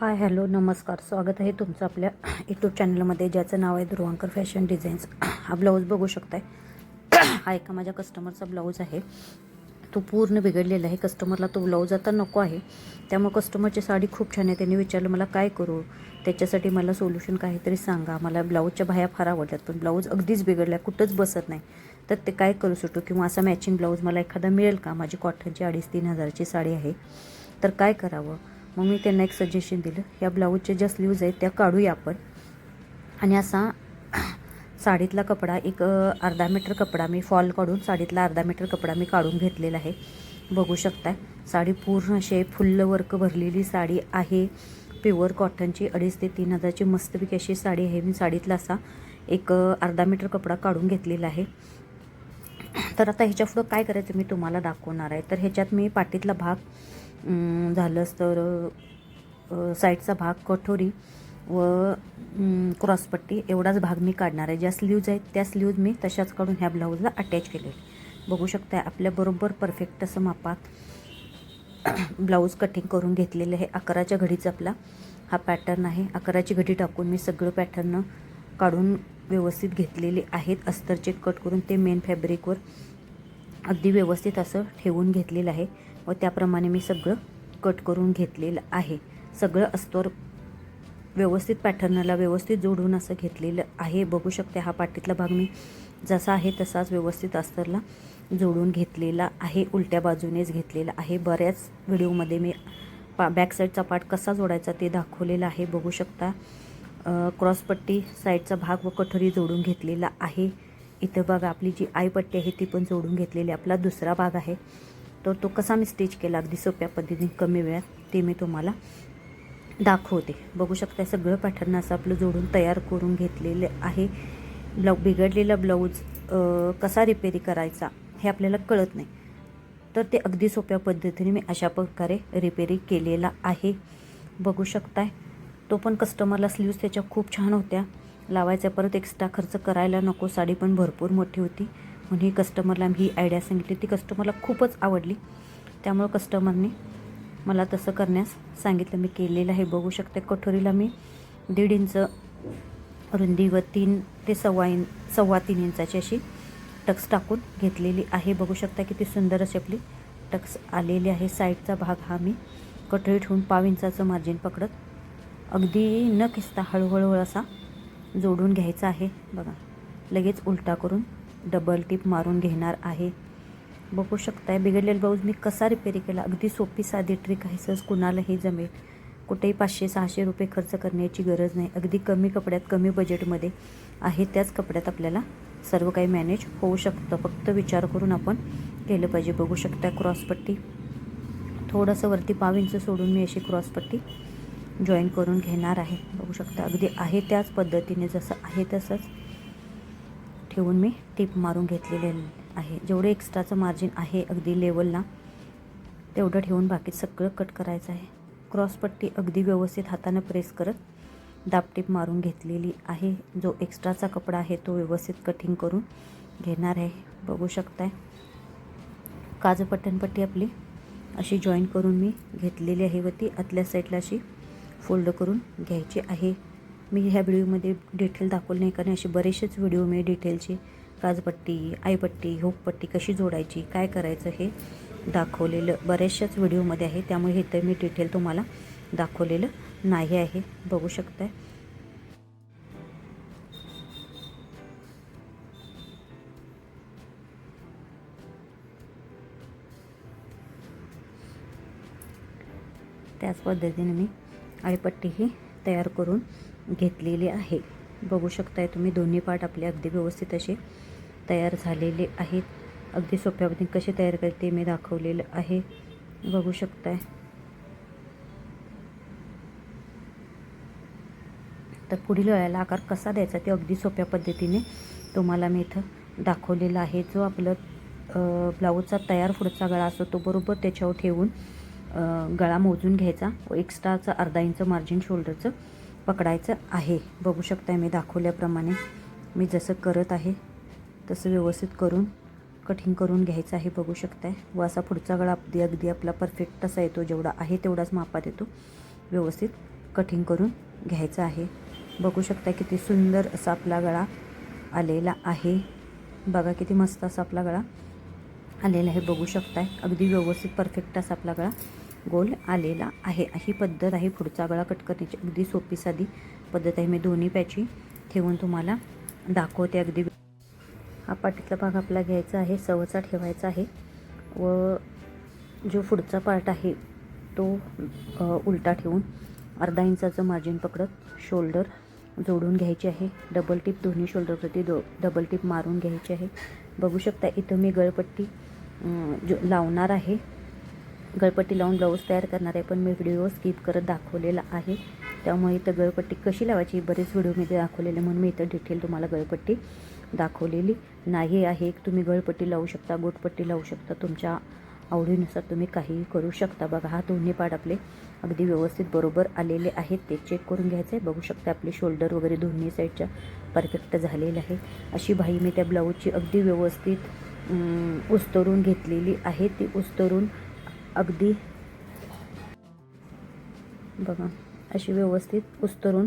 Hi hello नमस्कार. स्वागत आहे तुमचं आपल्या यूट्यूब चॅनलमध्ये ज्याचं नाव आहे ध्रुवांकर फॅशन डिझाईन्स हा ब्लाऊज बघू शकताय. हा एका माझ्या कस्टमरचा ब्लाऊज आहे. तो पूर्ण बिघडलेला आहे. कस्टमरला तो ब्लाऊज आता नको आहे. त्यामुळे कस्टमरची साडी खूप छान आहे. त्यांनी विचारलं मला काय करू? त्याच्यासाठी मला सोल्युशन काहीतरी सांगा. मला ब्लाऊजच्या बाह्या फार आवडतात पण ब्लाऊज अगदीच बिघडला कुठंच बसत नाही. तर ते काय करू शकतो किंवा असा मॅचिंग ब्लाऊज मला एखादा मिळेल का? माझी कॉटनची अडीच तीन हजारची साडी आहे. तर काय करावं? मग मी त्यांना एक सजेशन दिलं या ब्लाऊजचे ज्या स्लीव्ज आहेत त्या काढूया आपण. आणि असा साडीतला कपडा एक अर्धा मीटर कपडा मी फॉल काढून साडीतला अर्धा मीटर कपडा मी काढून घेतलेला आहे. बघू शकताय साडी पूर्ण असे फुल्ल वर्क भरलेली साडी आहे. प्युअर कॉटनची अडीच ते तीन हजारची मस्तपैकी अशी साडी आहे. मी साडीतला असा एक अर्धा मीटर कपडा काढून घेतलेला आहे. तर आता ह्याच्या पुढं काय करायचं मी तुम्हाला दाखवणार आहे. तर ह्याच्यात मी पाठीतला भाग झालंच तर साईडचा भाग कठोरी व क्रॉसपट्टी एवढाच भाग मी काढणार आहे. ज्या स्लीव्ज आहेत त्या स्लीव्ज मी तशाच काढून ह्या ब्लाऊजला अटॅच केले बघू शकता आपल्याबरोबर परफेक्ट असं मापात ब्लाऊज कटिंग करून घेतलेलं आहे. अकराच्या घडीचा आपला हा पॅटर्न आहे. अकराची घडी टाकून मी सगळं पॅटर्न काढून व्यवस्थित घेतलेले आहेत. अस्तरचे कट करून ते मेन फॅब्रिकवर अगदी व्यवस्थित असं ठेवून घेतलेलं आहे. व त्याप्रमाणे मी सगळं कट करून घेतलेलं आहे. सगळं अस्तर व्यवस्थित पॅटर्नला व्यवस्थित जोडून असं घेतलेलं आहे. बघू शकते हा पाठीतला भाग मी जसा आहे तसाच व्यवस्थित अस्तरला जोडून घेतलेला आहे. उलट्या बाजूनेच घेतलेला आहे. बऱ्याच व्हिडिओमध्ये मी पा बॅक साईडचा पार्ट कसा जोडायचा ते दाखवलेलं आहे. बघू शकता क्रॉसपट्टी साईडचा भाग व कठोरी जोडून घेतलेला आहे. इथं बघा आपली जी आईपट्टी आहे ती पण जोडून घेतलेली. आपला दुसरा भाग आहे. तर तो कसा मी स्टिच केला? अगदी सोप्या पद्धतीने कमी वेळात. ते मी तुम्हाला दाखवते. बघू शकता सगळं पॅटर्न असं आपलं जोडून तयार करून घेतलेले आहे. ब्लाऊ बिघडलेला ब्लाऊज कसा रिपेरी करायचा हे आपल्याला कळत नाही. तर ते अगदी सोप्या पद्धतीने मी अशा प्रकारे रिपेरी केलेला आहे. बघू शकताय तो पण कस्टमरला स्लीव्स त्याच्या खूप छान होत्या. लावायचा परत एक्स्ट्रा खर्च करायला नको साडी पण भरपूर मोठी होती. म्हणून ही कस्टमरला मी ही आयडिया सांगितली. ती कस्टमरला खूपच आवडली. त्यामुळं कस्टमरने मला तसं करण्यास सांगितलं. मी केलेलं आहे. बघू शकते. कठोरीला मी दीड इंच रुंदी व तीन ते सव्वा इं सव्वा तीन इंचाची अशी टक्स टाकून घेतलेली आहे. बघू शकता किती सुंदर अशी आपली टक्स आलेली आहे. साईडचा भाग हा मी कठोरी ठेवून पाव इंचाचं मार्जिन पकडत अगदी न खिसता हळूहळू असा जोडून घ्यायचा आहे. बघा. लगेच उलटा करून डबल टिप मारून घेणार आहे. बघू शकताय बिघडलेला ब्लाऊज मी कसा रिपेरी केला? अगदी सोपी साधी ट्रिक आहे सहज कुणालाही जमेल. कुठेही पाचशे सहाशे रुपये खर्च करण्याची गरज नाही. अगदी कमी कपड्यात कमी बजेटमध्ये आहे त्याच कपड्यात आपल्याला सर्व काही मॅनेज होऊ शकतं. फक्त विचार करून आपण केलं पाहिजे. बघू शकता क्रॉसपट्टी थोडंसं वरती पाव इंच सोडून मी अशी क्रॉसपट्टी जॉईन करून घेणार आहे. बघू शकता अगदी आहे त्याच पद्धतीने जसं आहे तसंच ठेवून मी टीप मारून घेतलेले आहे. जेवढे एक्स्ट्राचं मार्जिन आहे अगदी लेवलला तेवढं ठेवून बाकी सगळं कट करायचं आहे. क्रॉसपट्टी अगदी व्यवस्थित हातानं प्रेस करत दाबटीप मारून घेतलेली आहे. जो एक्स्ट्राचा कपडा आहे तो व्यवस्थित कटिंग करून घेणार आहे. बघू शकताय. काजू आपली अशी जॉईन करून मी घेतलेली आहे व ती आतल्या साईडला अशी फोल्ड करून घ्यायची आहे. मी ह्या व्हिडिओमध्ये डिटेल दाखवलं नाही कारण असे बरेचसेच व्हिडिओ मी डिटेलचे काजपट्टी आईपट्टी हुकपट्टी कशी जोडायची काय करायचं हे दाखवलेलं बऱ्याचशाच व्हिडिओमध्ये आहे. त्यामुळे हे तर मी डिटेल तुम्हाला दाखवलेलं नाही आहे. बघू शकताय. त्याच पद्धतीने मी आळीपट्टीही तयार करून घेतलेली आहे. बघू शकताय तुम्ही दोन्ही पार्ट आपले अगदी व्यवस्थित असे तयार झालेले आहेत. अगदी सोप्या पद्धतीने कसे तयार करते मी दाखवलेलं आहे. बघू शकताय. तर पुढील वेळेला आकार कसा द्यायचा ते अगदी सोप्या पद्धतीने तुम्हाला मी इथं दाखवलेला आहे. जो आपलं ब्लाऊजचा तयार पुढचा गळा असतो तो बरोबर त्याच्यावर ठेवून गळा मोजून घ्यायचा. व एक्स्ट्राचं अर्धा इंच मार्जिन शोल्डरचं पकडायचं आहे. बघू शकताय मी दाखवल्याप्रमाणे. मी जसं करत आहे तसं व्यवस्थित करून कटिंग करून घ्यायचं आहे बघू शकताय. व असा पुढचा गळा अगदी अगदी आपला परफेक्ट असा येतो जेवढा आहे तेवढाच मापात येतो. व्यवस्थित कटिंग करून घ्यायचं आहे. बघू शकता किती सुंदर असा आपला गळा आलेला आहे. बघा किती मस्त असा आपला गळा आलेला आहे बघू शकताय. अगदी व्यवस्थित परफेक्ट असा आपला गळा गोल आलेला आहे. ही पद्धत आहे पुढचा गळा कट करण्याची अगदी सोपी साधी पद्धत आहे. मी दोन्ही पॅची ठेवून तुम्हाला दाखवते अगदी. हा पाठीतला भाग आपला घ्यायचा आहे सवचा ठेवायचा आहे. व जो पुढचा पार्ट आहे तो उलटा ठेवून अर्धा इंचाचं मार्जिन पकडत शोल्डर जोडून घ्यायची आहे. डबल टिप दोन्ही शोल्डरवरती दो डबल टिप मारून घ्यायची आहे. बघू शकता इथं मी गळपट्टी जो लावणार आहे. गळपट्टी लावून ब्लाऊज तयार करणार आहे पण मी व्हिडिओ स्किप करत दाखवलेला आहे. त्यामुळे इथं गळपट्टी कशी लावायची बरेच व्हिडिओमध्ये दाखवलेले म्हणून मी इथं डिटेल तुम्हाला गळपट्टी दाखवलेली नाही आहे. तुम्ही गळपट्टी लावू शकता गोटपट्टी लावू शकता तुमच्या आवडीनुसार तुम्ही काहीही करू शकता. बघा हा दोन्ही पाठ आपले अगदी व्यवस्थित बरोबर आलेले आहेत. ते चेक करून घ्यायचं आहे बघू शकता आपले शोल्डर वगैरे दोन्ही साईडच्या परफेक्ट झालेलं आहे. अशी भाई मी त्या ब्लाऊजची अगदी व्यवस्थित उस्तरून घेतलेली आहे. ती उस्तरून अगदी बघा अशी व्यवस्थित उस्तरून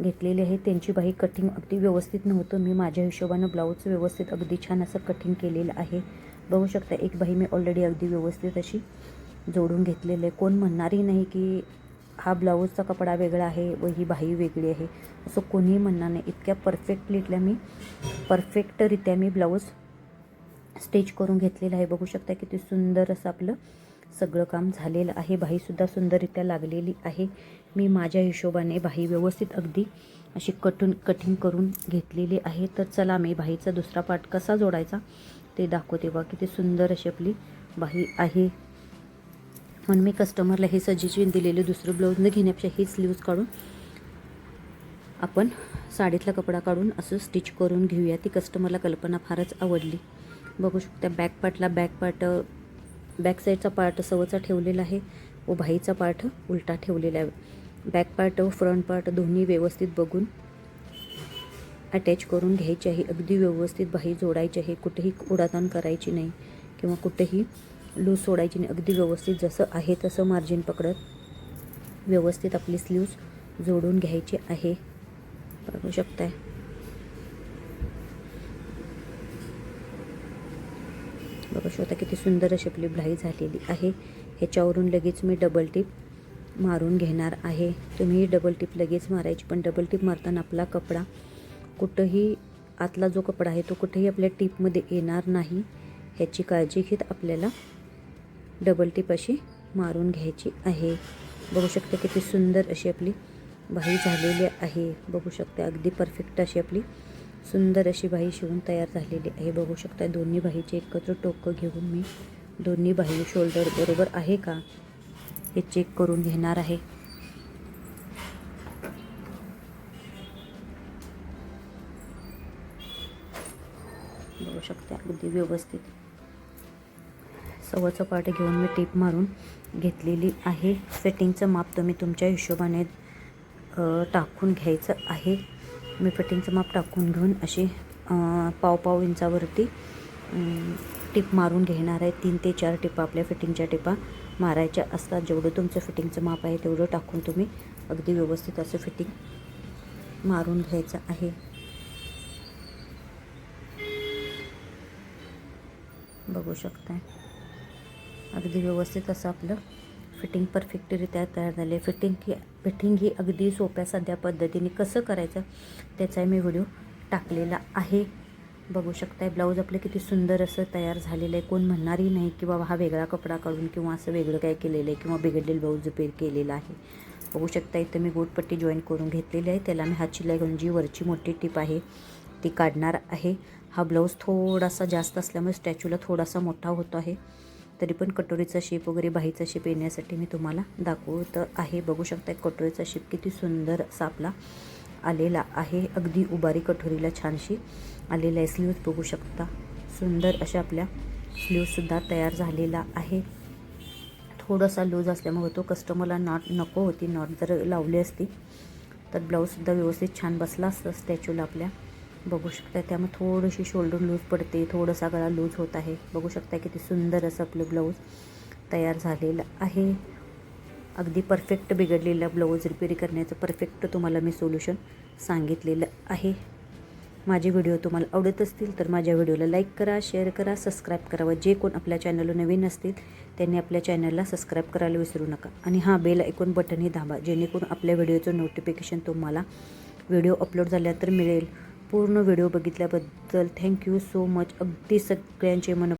घेतलेली आहे. त्यांची बाई कटिंग अगदी व्यवस्थित नव्हतं. मी माझ्या हिशोबानं ब्लाऊज व्यवस्थित अगदी छान असं कटिंग केलेलं आहे. बघू शकता एक बाई मी ऑलरेडी अगदी व्यवस्थित अशी जोडून घेतलेलं आहे. कोण म्हणणारही नाही की हा ब्लाऊजचा कपडा वेगळा आहे व ही बाही वेगळी आहे. असं कोणीही म्हणणार नाही. इतक्या परफेक्टलीतल्या मी परफेक्टरित्या मी ब्लाऊज स्टिच करून घेतलेलं आहे. बघू शकता किती सुंदर असं आपलं सगळं काम झालेलं आहे. बाहीसुद्धा सुंदररित्या लागलेली आहे. मी माझ्या हिशोबाने बाही व्यवस्थित अगदी अशी कटून कटिंग करून घेतलेली आहे. तर चला मी बाहीचा दुसरा पार्ट कसा जोडायचा ते दाखवते. बघा किती सुंदर अशी आपली बाही आहे. म्हणून मी कस्टमरला हे सजेशन दिलेले. दुसरं ब्लाऊज न घेण्यापेक्षा ही स्लीव्ज काढून आपण साडीतला कपडा काढून असं स्टिच करून घेऊया. ती कस्टमरला कल्पना फारच आवडली. बघू शकता बॅक पार्टला बॅक पार्ट बॅक साईडचा पार्ट सवचा ठेवलेला आहे. व भाईचा पार्ट उलटा ठेवलेला आहे. बॅक पार्ट व फ्रंट पार्ट दोन्ही व्यवस्थित बघून अटॅच करून घ्यायची आहे. अगदी व्यवस्थित बाही जोडायची आहे. कुठेही उडाताण करायची नाही किंवा कुठेही लूज सोडायची नाही. अगदी व्यवस्थित जसं आहे तसं मार्जिन पकडत व्यवस्थित आपली स्लीव्ज जोडून घ्यायची आहे. बघू शकताय. बघू शकता किती सुंदर अशी आपली ब्लाई झालेली आहे. ह्याच्यावरून लगेच मी डबल टिप मारून घेणार आहे. तुम्ही डबल टिप लगेच मारायची पण डबल टिप मारताना आपला कपडा कुठंही आतला जो कपडा आहे तो कुठेही आपल्या टिपमध्ये येणार नाही. ह्याची काळजी घेत आपल्याला डबल टिप अशी मारून घ्यायची आहे. बघू शकता किती सुंदर अशी आपली बाही झालेली आहे. बघू शकता अगदी परफेक्ट अशी आपली सुंदर अशी बाही शिवून तयार झालेली आहे. बघू शकता दोन्ही बाहीचे एकत्र टोकं घेऊन मी दोन्ही बाही शोल्डर बरोबर आहे का हे चेक करून घेणार आहे. बघू शकता अगदी व्यवस्थित. सव्वाचं पार्ट घेऊन मी टीप मारून घेतलेली आहे. फिटिंगचं माप तुम्ही तुमच्या हिशोबाने टाकून घ्यायचं आहे. मी फिटिंगचं माप टाकून घेऊन अशी पाव पाव इंचावरती टिप मारून घेणार आहे. तीन ते चार टिपा आपल्या फिटिंगच्या टिपा मारायच्या असतात. जेवढं तुमचं फिटिंगचं माप आहे तेवढं टाकून तुम्ही अगदी व्यवस्थित असं फिटिंग मारून घ्यायचं आहे. बघू शकताय. अगदी व्यवस्थित असं आपलं फिटिंग परफेक्टरित्या तयार झाले फिटिंग की फिटिंग ही अगदी सोप्या साध्या पद्धतीने कसं करायचं त्याचा मी व्हिडिओ टाकलेला आहे. बघू शकताय ब्लाऊज आपलं किती सुंदर असं तयार झालेलं आहे. कोण म्हणणारही नाही की बाबा हा वेगळा कपडा काढून किंवा असं वेगळं काय केलेलं आहे किंवा बिघडलेलं ब्लाऊज रिपेअर केलेला आहे. बघू शकता इथं मी गोटपट्टी जॉईन करून घेतलेली आहे. त्याला मी हात शिलाई घालून जी वरची मोठी टीप आहे ती काढणार आहे. हा ब्लाऊज थोडासा जास्त असल्यामुळे स्टॅच्यूला थोडासा मोठा होतो आहे. तरी पण कटोरीचा शेप वगैरे बाहीचा शेप येण्यासाठी मी तुम्हाला दाखवत आहे. बघू शकता कटोरीचा शेप किती सुंदर असा आपला आलेला आहे. अगदी उबारी कटोरीला छानशी आलेला आहे. स्लीव्ज बघू शकता. सुंदर अशा आपल्या स्लीवसुद्धा तयार झालेला आहे. थोडासा लूज असल्यामुळे तो कस्टमरला नॉट नको होती. नॉट जर लावली असती तर ब्लाऊजसुद्धा व्यवस्थित छान बसला असतं स्टॅच्यूला आपल्या. बघू शकता त्यामुळे थोडीशी शोल्डर लूज पडते थोडासा गळा लूज होत आहे. बघू शकता किती सुंदर असं आपलं ब्लाऊज तयार झालेलं आहे. अगदी परफेक्ट बिघडलेला ब्लाऊज रिपेअरी करण्याचं परफेक्ट तुम्हाला मी सोल्युशन सांगितलेलं आहे. माझे व्हिडिओ तुम्हाला आवडत असतील तर माझ्या व्हिडिओला लाईक करा शेअर करा सबस्क्राईब करावं. जे कोण आपल्या चॅनलला नवीन असतील त्यांनी आपल्या चॅनलला सबस्क्राईब करायला विसरू नका. आणि हां बेल ऐकून बटनही दाबा जेणेकरून आपल्या व्हिडिओचं नोटिफिकेशन तुम्हाला व्हिडिओ अपलोड झाल्यानंतर मिळेल. पूर्ण व्हिडिओ बघितल्याबद्दल थँक्यू सो मच. अगदी सगळ्यांचे मन